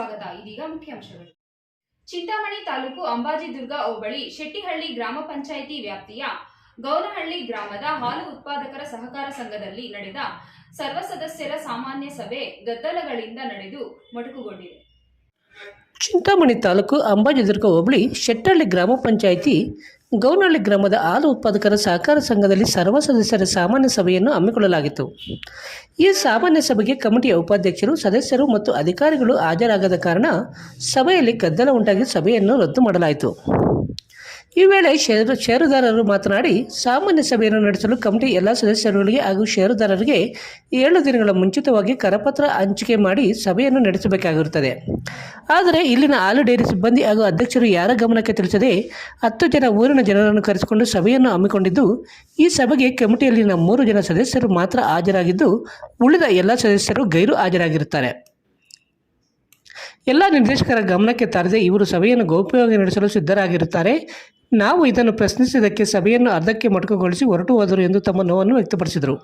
ಸ್ವಾಗತ. ಇದೀಗ ಮುಖ್ಯಾಂಶಗಳು ಚಿಂತಾಮಣಿ ತಾಲೂಕು ಅಂಬಾಜಿದುರ್ಗ ಹೋಬಳಿ ಶೆಟ್ಟಿಹಳ್ಳಿ ಗ್ರಾಮ ಪಂಚಾಯಿತಿ ವ್ಯಾಪ್ತಿಯ ಗೌನಹಳ್ಳಿ ಗ್ರಾಮದ ಹಾಲು ಉತ್ಪಾದಕರ ಸಹಕಾರ ಸಂಘದಲ್ಲಿ ನಡೆದ ಸರ್ವ ಸದಸ್ಯರ ಸಾಮಾನ್ಯ ಸಭೆ ಗದ್ದಲಗಳಿಂದ ನಡೆದು ಮೊಟಕುಗೊಂಡಿದೆ. ಚಿಂತಾಮಣಿ ತಾಲೂಕು ಅಂಬಾಜಿದುರ್ಗ ಹೋಬಳಿ ಶೆಟ್ಟಹಳ್ಳಿ ಗ್ರಾಮ ಪಂಚಾಯಿತಿ ಗೌನಹಳ್ಳಿ ಗ್ರಾಮದ ಹಾಲು ಉತ್ಪಾದಕರ ಸಹಕಾರ ಸಂಘದಲ್ಲಿ ಸರ್ವ ಸದಸ್ಯರ ಸಾಮಾನ್ಯ ಸಭೆಯನ್ನು ಹಮ್ಮಿಕೊಳ್ಳಲಾಗಿತ್ತು. ಈ ಸಾಮಾನ್ಯ ಸಭೆಗೆ ಕಮಿಟಿಯ ಉಪಾಧ್ಯಕ್ಷರು, ಸದಸ್ಯರು ಮತ್ತು ಅಧಿಕಾರಿಗಳು ಹಾಜರಾಗದ ಕಾರಣ ಸಭೆಯಲ್ಲಿ ಗದ್ದಲ ಉಂಟಾಗಿ ಸಭೆಯನ್ನು ರದ್ದು ಮಾಡಲಾಯಿತು. ಈ ವೇಳೆ ಷೇರು ಷೇರುದಾರರು ಮಾತನಾಡಿ, ಸಾಮಾನ್ಯ ಸಭೆಯನ್ನು ನಡೆಸಲು ಕಮಿಟಿ ಎಲ್ಲ ಸದಸ್ಯರುಗಳಿಗೆ ಹಾಗೂ ಷೇರುದಾರರಿಗೆ ಏಳು ದಿನಗಳ ಮುಂಚಿತವಾಗಿ ಕರಪತ್ರ ಹಂಚಿಕೆ ಮಾಡಿ ಸಭೆಯನ್ನು ನಡೆಸಬೇಕಾಗಿರುತ್ತದೆ. ಆದರೆ ಇಲ್ಲಿನ ಹಾಲು ಡೈರಿ ಸಿಬ್ಬಂದಿ ಹಾಗೂ ಅಧ್ಯಕ್ಷರು ಯಾರ ಗಮನಕ್ಕೆ ತಿಳಿಸದೆ ಹತ್ತು ಜನ ಊರಿನ ಜನರನ್ನು ಕರೆಸಿಕೊಂಡು ಸಭೆಯನ್ನು ಹಮ್ಮಿಕೊಂಡಿದ್ದು, ಈ ಸಭೆಗೆ ಕಮಿಟಿಯಲ್ಲಿನ ಮೂರು ಜನ ಸದಸ್ಯರು ಮಾತ್ರ ಹಾಜರಾಗಿದ್ದು, ಉಳಿದ ಎಲ್ಲ ಸದಸ್ಯರು ಗೈರು ಹಾಜರಾಗಿರುತ್ತಾರೆ. ಎಲ್ಲ ನಿರ್ದೇಶಕರ ಗಮನಕ್ಕೆ ತರದೆ ಇವರು ಸಭೆಯನ್ನು ಗೌಪ್ಯವಾಗಿ ನಡೆಸಲು ಸಿದ್ಧರಾಗಿರುತ್ತಾರೆ. ನಾವು ಇದನ್ನು ಪ್ರಶ್ನಿಸಿದ್ದಕ್ಕೆ ಸಭೆಯನ್ನು ಅರ್ಧಕ್ಕೆ ಮೊಟಕುಗೊಳಿಸಿ ಹೊರಟು ಹೋದರು ಎಂದು ತಮ್ಮ ನೋವನ್ನು ವ್ಯಕ್ತಪಡಿಸಿದರು.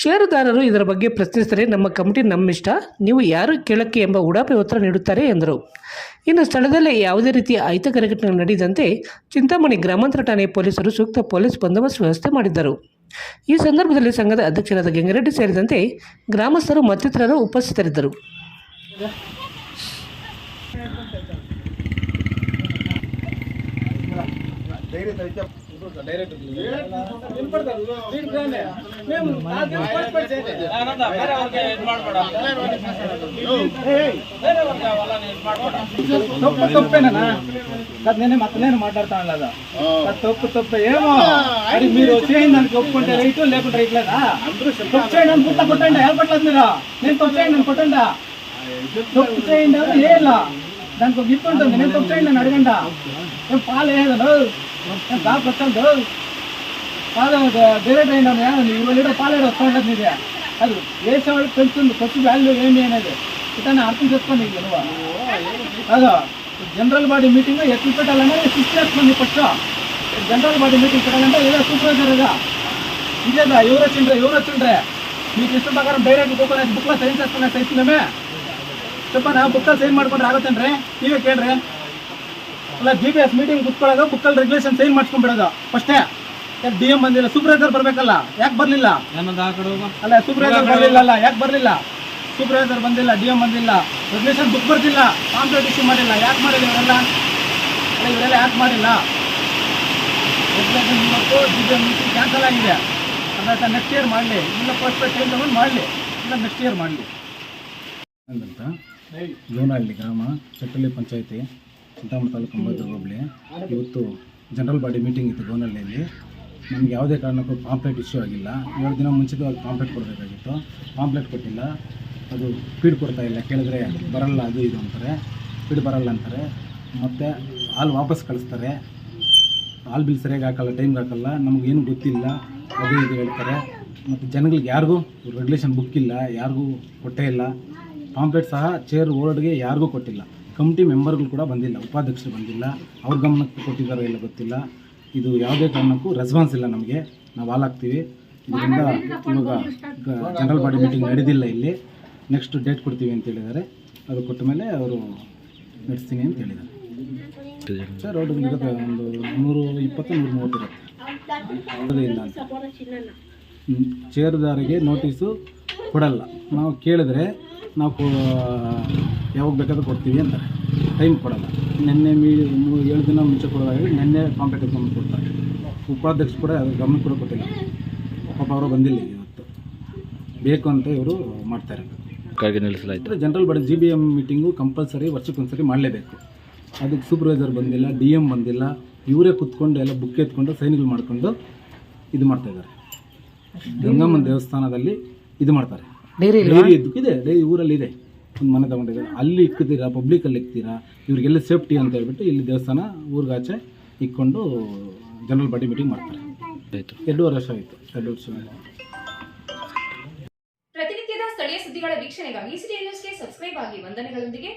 ಷೇರುದಾರರು ಇದರ ಬಗ್ಗೆ ಪ್ರಶ್ನಿಸಿದರೆ, ನಮ್ಮ ಕಮಿಟಿ ನಮ್ಮಿಷ್ಟ, ನೀವು ಯಾರು ಕೇಳಕ್ಕೆ ಎಂಬ ಉಡಾಪೆ ಉತ್ತರ ನೀಡುತ್ತಾರೆ ಎಂದರು. ಇನ್ನು ಸ್ಥಳದಲ್ಲೇ ಯಾವುದೇ ರೀತಿಯ ಅಹಿತಕರ ಘಟನೆ ನಡೆಯದಂತೆ ಚಿಂತಾಮಣಿ ಗ್ರಾಮಾಂತರ ಠಾಣೆ ಪೊಲೀಸರು ಸೂಕ್ತ ಪೊಲೀಸ್ ಬಂದೋಬಸ್ತ್ ವ್ಯವಸ್ಥೆ ಮಾಡಿದ್ದರು. ಈ ಸಂದರ್ಭದಲ್ಲಿ ಸಂಘದ ಅಧ್ಯಕ್ಷರಾದ ಗಂಗರೆಡ್ಡಿ ಸೇರಿದಂತೆ ಗ್ರಾಮಸ್ಥರು ಮತ್ತಿತರರು ಉಪಸ್ಥಿತರಿದ್ದರು. తప్పు తప్పేనా నేనే మొత్తం నేను మాట్లాడుతాను లేదా తప్పు తప్పే ఏమో. అది మీరు చేయండి దానికి ఒప్పుకుంటే రైట్ లేకుంటే రైట్ లేదా? తప్పు చేయండి అని పుట్ట కొట్టండి ఏర్పట్లేదు మీరు. నేను తప్పు చేయండి అని కొట్టండి? తప్పు చేయండి అని ఏలా? దానికి ఒక గిఫ్ట్ ఉంటుంది. నేను తప్పు చేయండి అని అడగండి? ఏం పాలు ఏదను ఏం దాపు వచ్చాడు పాలు డైరెక్ట్ అయ్యిందా ఇరవై లీటర్ పాలు ఏడు వస్తాడు నీది అది వేసేవాడికి తెలుస్తుంది ఖర్చు వాల్యూ ఏమి అనేది ఇతను అర్థం చేసుకోండి ఇక నువ్వు అదో జనరల్ బాడీ మీటింగ్ ఎట్లు పెట్టాలనేది ఫిక్స్ చేసుకోండి ఫస్ట్ జనరల్ బాడీ మీటింగ్ పెట్టాలంటే ఏదో సూపర్వైజర్గా ఇదేదా ఎవరు వచ్చిండ్రే ఎవరు వచ్చిండ్రే మీకు ఇష్టం ప్రకారం డైరెక్ట్ కూకొని బుక్లో సైన్ చేసుకునే సైతుందేమే చెప్పనా ಬುಕ್ಕಲ್ಲಿ ಸೈನ್ ಮಾಡ್ಕೊಂಡ್ರೆ ಆಗುತ್ತೇನ್ರಿ ನೀವೇ ಕೇಳ್ರಿ ಅಲ್ಲ ಜಿ ಬಿ ಎಸ್ ಮೀಟಿಂಗ್ ಕುತ್ಕೊಳ್ಳೋದು ಬುಕ್ಕಲ್ಲಿ ರೆಗ್ಯುಲೇಷನ್ ಸೈನ್ ಮಾಡ್ಸ್ಕೊಂಡ್ಬಿಡೋದು. ಫಸ್ಟೇ ಡಿ ಎಂ ಬಂದಿಲ್ಲ? ಸೂಪರ್ವೈಸರ್ ಬರಬೇಕಲ್ಲ? ಯಾಕೆ ಬರಲಿಲ್ಲ? ಅಲ್ಲ ಸೂಪರ್ವೈಸರ್ ಬರಲಿಲ್ಲ ಅಲ್ಲ ಯಾಕೆ ಬರಲಿಲ್ಲ? ಸೂಪರ್ವೈಸರ್ ಬಂದಿಲ್ಲ ಡಿ ಎಂ ಬಂದಿಲ್ಲ. ರೆಗ್ಯುಲೇಷನ್ ಬುಕ್ ಬರ್ತಿಲ್ಲ. ಕಾಂಪ್ಲೇಂಟ್ ಇಶ್ಯೂ ಮಾಡಿಲ್ಲ. ಯಾಕೆ ಮಾಡಿಲ್ಲ ಇವರೆಲ್ಲ? ಅಲ್ಲ ಇವರೆಲ್ಲ ಯಾಕೆ ಮಾಡಿಲ್ಲ? ರೆಗ್ಯುಲೇಷನ್ ಇವತ್ತು ಬಿ ಎಂ ಮೀಟಿಂಗ್ ಕ್ಯಾನ್ಸಲ್ ಆಗಿದೆ. ಅದಾಯ್ತಾ ನೆಕ್ಸ್ಟ್ ಇಯರ್ ಮಾಡಲಿ. ಇಲ್ಲ ಫಸ್ಟ್ ಟೈಮ್ ತಗೊಂಡು ಮಾಡಲಿ. ಇಲ್ಲ ನೆಕ್ಸ್ಟ್ ಇಯರ್ ಮಾಡಲಿ. ಅಂತ ಲೋನಹಳ್ಳಿ ಗ್ರಾಮ ಚಟ್ಟಳ್ಳಿ ಪಂಚಾಯತಿ. ಚಿಂತಾಮಣಿ ತಾಲೂಕು ಅಂಬಾದ್ರ ಹೋಬಳಿ. ಇವತ್ತು ಜನರಲ್ ಬಾಡಿ ಮೀಟಿಂಗ್ ಇತ್ತು ಗೋನಹಳ್ಳಿಯಲ್ಲಿ ನಮ್ಗೆ ಯಾವುದೇ ಕಾರಣಕ್ಕೂ ಪಾಂಪ್ಲೆಟ್ ಇಶ್ಯೂ ಆಗಿಲ್ಲ. ಏಳು ದಿನ ಮುಂಚಿತವಾಗಿ ಪಾಂಪ್ಲೆಟ್ ಕೊಡಬೇಕಾಗಿತ್ತು. ಪಾಂಪ್ಲೆಟ್ ಕೊಟ್ಟಿಲ್ಲ. ಅದು ಫೀಡ್ ಕೊಡ್ತಾ ಇಲ್ಲ. ಕೇಳಿದ್ರೆ ಬರಲ್ಲ, ಅದು ಇದು ಅಂತಾರೆ. ಫೀಡ್ ಬರಲ್ಲ ಅಂತಾರೆ. ಮತ್ತು ಹಾಲು ವಾಪಸ್ ಕಳಿಸ್ತಾರೆ. ಹಾಲು ಬಿಲ್ ಸರಿಯಾಗಿ ಹಾಕಲ್ಲ, ಟೈಮ್ಗೆ ಹಾಕಲ್ಲ. ನಮಗೇನು ಗೊತ್ತಿಲ್ಲ. ಅದು ಇದು ಹೇಳ್ತಾರೆ. ಮತ್ತು ಜನಗಳಿಗೆ ಯಾರಿಗೂ ರೆಗ್ಯುಲೇಷನ್ ಬುಕ್ ಇಲ್ಲ, ಯಾರಿಗೂ ಕೊಟ್ಟೇ ಇಲ್ಲ. ಪಾಂಪ್ಲೆಟ್ ಸಹ ಚೇರ್ ಓರ್ಡ್ಗೆ ಯಾರಿಗೂ ಕೊಟ್ಟಿಲ್ಲ. ಕಮಿಟಿ ಮೆಂಬರ್ಗಳು ಕೂಡ ಬಂದಿಲ್ಲ ಉಪಾಧ್ಯಕ್ಷರು ಬಂದಿಲ್ಲ ಅವ್ರ ಗಮನಕ್ಕೆ ಕೊಟ್ಟಿದ್ದಾರೋ ಇಲ್ಲ ಗೊತ್ತಿಲ್ಲ. ಇದು ಯಾವುದೇ ಕಾರಣಕ್ಕೂ ರೆಸ್ಪಾನ್ಸ್ ಇಲ್ಲ ನಮಗೆ. ನಾವು ಆಲ್ ಹಾಕ್ತೀವಿ. ಇದರಿಂದ ಇವಾಗ ಜನರಲ್ ಬಾಡಿ ಮೀಟಿಂಗ್ ನಡೆದಿಲ್ಲ ಇಲ್ಲಿ. ನೆಕ್ಸ್ಟ್ ಡೇಟ್ ಕೊಡ್ತೀವಿ ಅಂತ ಹೇಳಿದ್ದಾರೆ. ಅದು ಕೊಟ್ಟ ಮೇಲೆ ಅವರು ನಡೆಸ್ತೀನಿ ಅಂತ ಹೇಳಿದ್ದಾರೆ. ಸರ್ ರೋಡ್ ಇರುತ್ತೆ ಒಂದು ನೂರು ಇಪ್ಪತ್ತು ನೂರು ಮೂವತ್ತು ಇರುತ್ತೆ. ಇಲ್ಲ ಅಂತ ಹ್ಮ್. ಚೇರ್ದಾರಿಗೆ ನೋಟಿಸು ಕೊಡಲ್ಲ. ನಾವು ಕೇಳಿದ್ರೆ ನಾವು ಕೊ- ಯಾವಾಗ ಬೇಕಾದ್ರೂ ಕೊಡ್ತೀವಿ ಅಂತಾರೆ. ಟೈಮ್ ಕೊಡಲ್ಲ. ನಿನ್ನೆ ಮೀ ಏಳು ದಿನ ಮುಂಚೆ ಕೊಡೋದಾಗಿ ನಿನ್ನೆ ಕಾಂಟ್ಯಾಕ್ಟ್ ಗಮನ ಕೊಡ್ತಾರೆ. ಉಪಾಧ್ಯಕ್ಷ ಕೂಡ ಅದು ಗಮನ ಕೂಡ ಕೊಟ್ಟಿಲ್ಲ. ಪಾಪ ಅವರು ಬಂದಿಲ್ಲ ಇವತ್ತು. ಬೇಕು ಅಂತ ಇವರು ಮಾಡ್ತಾರೆ. ನಿಲ್ಲಿಸಲಾಯಿತು. General body G B M meeting compulsory ವರ್ಷಕ್ಕೊಂದ್ಸರಿ ಮಾಡಲೇಬೇಕು. ಅದಕ್ಕೆ ಸೂಪರ್ವೈಸರ್ ಬಂದಿಲ್ಲ ಡಿ ಎಂ ಬಂದಿಲ್ಲ. ಇವರೇ ಕುತ್ಕೊಂಡು ಎಲ್ಲ ಬುಕ್ ಎತ್ಕೊಂಡು ಸೈನ್ಗಳು ಮಾಡ್ಕೊಂಡು ಇದು ಮಾಡ್ತಾಯಿದ್ದಾರೆ ಗಂಗಮ್ಮನ ದೇವಸ್ಥಾನದಲ್ಲಿ ಇದು ಮಾಡ್ತಾರೆ. ಡೈರಿ ಇದೆ ಡೈರಿ ಊರಲ್ಲಿ ಇದೆ. ಒಂದು ಮನೆ ತಗೊಂಡಿದ್ದಾರೆ. ಅಲ್ಲಿ ಇಕ್ತೀರಾ ಪಬ್ಲಿಕಲ್ಲಿ ಇಕ್ತೀರಾ? ಇವ್ರಿಗೆಲ್ಲ ಸೇಫ್ಟಿ ಅಂತ ಹೇಳ್ಬಿಟ್ಟು ಇಲ್ಲಿ ದೇವಸ್ಥಾನ ಊರಿಗಾಚೆ ಇಕ್ಕೊಂಡು ಜನರಲ್ ಬಾಡಿ ಮೀಟಿಂಗ್ ಮಾಡ್ತಾರೆ. ಆಯಿತು. ಎರಡೂವರೆ ವರ್ಷ ಆಯಿತು ಎರಡು ವರ್ಷ ಪ್ರತಿನಿತ್ಯದ ಸ್ಥಳೀಯ ಸುದ್ದಿಗಳ ವೀಕ್ಷಣೆಗಾಗಿ ಸಿಟಿ ನ್ಯೂಸ್ಗೆ ಸಬ್ಸ್ಕ್ರೈಬ್ ಆಗಿ ವಂದನೆಗಳೊಂದಿಗೆ